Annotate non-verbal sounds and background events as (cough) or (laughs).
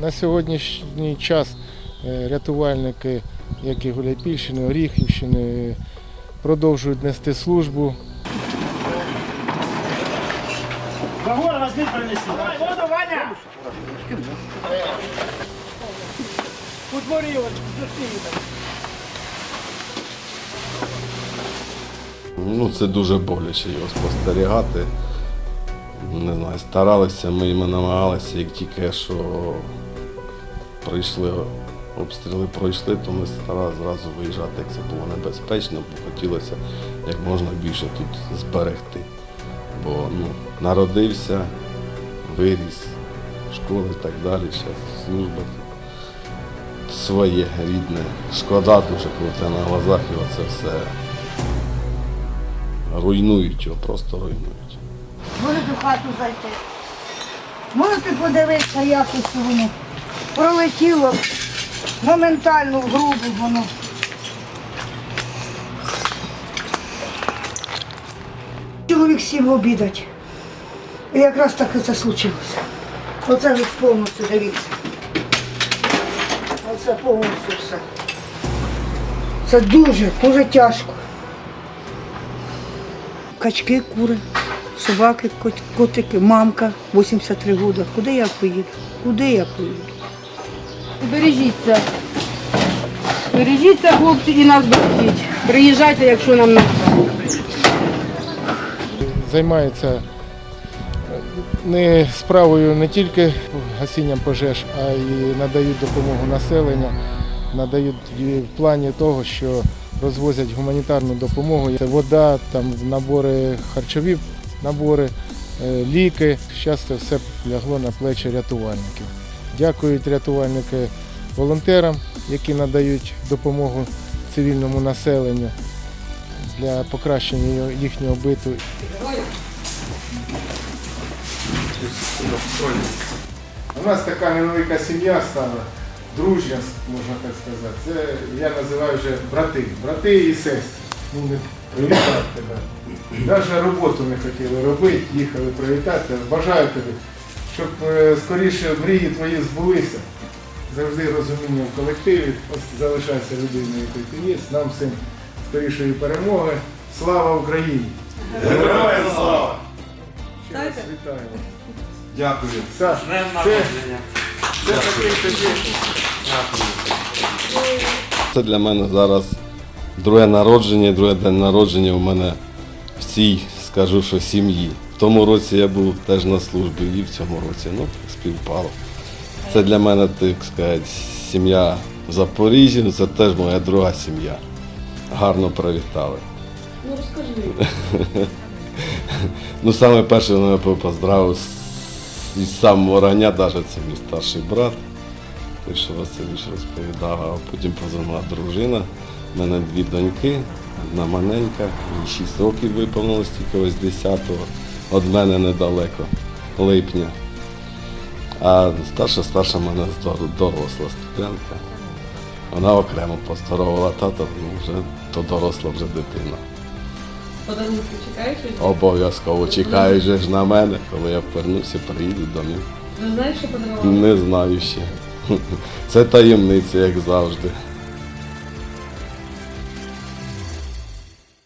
На сьогоднішній час е, рятувальники, як і Гуляйпільщини, Оріхівщини, продовжують нести службу. Вагон возьми, принеси. Воду, Ваня! Зашли. Ну, це дуже боляче його спостерігати. Не знаю, старалися, ми їм намагалися, як тільки що прийшли обстріли пройшли, то ми старалися зразу виїжджати, як це було небезпечно, бо хотілося як можна більше тут зберегти. Бо ну, народився, виріс, школи і так далі, зараз служба своє рідне. Шкода дуже, коли це на глазах і оце все руйнують його, просто руйнують. Можете в хату зайти. Можете подивитися, як ось воно пролетіло моментально в грубу воно. Чоловік сів обідать. І якраз так це случилося. Оце ж повністю дивіться. Оце повністю все. Це дуже, дуже тяжко. Качки, кури, собаки, котики, мамка, 83 роки. Куди я поїду? Куди я поїду? Бережіться. Бережіться, хлопці, і нас бережіть. Приїжджайте, якщо нам треба. Займаються е, не справою не тільки гасінням пожеж, а й надають допомогу населенню, надають в плані того, що розвозять гуманітарну допомогу. Це вода, там набори харчові, набори, е, ліки. Зараз це все лягло на плечі рятувальників. Дякують рятувальники волонтерам, які надають допомогу цивільному населенню для покращення їхнього биту У нас така невелика сім'я стала, дружня, можна так сказати. Це я називаю вже брати. Брати і сестри. Ну, привітати тебе. Навіть роботу не хотіли робити, їхали привітати. Бажаю тобі, щоб е, скоріше мрії твої збулися. Завжди розуміння в колективі. Ось залишайся людиною, якою ти є. Нам всім скорішої перемоги. Слава Україні! Героям слава! Ще раз вітаємо. Дякую. Саш, це, це такий тоді. Це для мене зараз друге народження, друге день народження у мене в цій, скажу, що сім'ї. В тому році я був теж на службі і в цьому році. Ну, співпало. Це для мене, так сказати, сім'я в Запоріжжі, ну, це теж моя друга сім'я. Гарно привітали. Ну розкажи. (laughs) Ну, саме перше мене поздравив із самого рання, навіть це мій старший брат. Той, що Васильович розповідав, а потім позвонила дружина. У мене дві доньки, одна маленька, їй 6 років виповнилось тільки ось 10-го, від мене недалеко, липня. А старша старша мене доросла студентка. Вона окремо поздоровила тата, ну вже то доросла вже дитина. Подарунки чекаєш? Обов'язково же ж на мене, коли я повернуся, приїду до них. Не знаєш, що подарували? Не знаю ще. (laughs) Це таємниця, як завжди.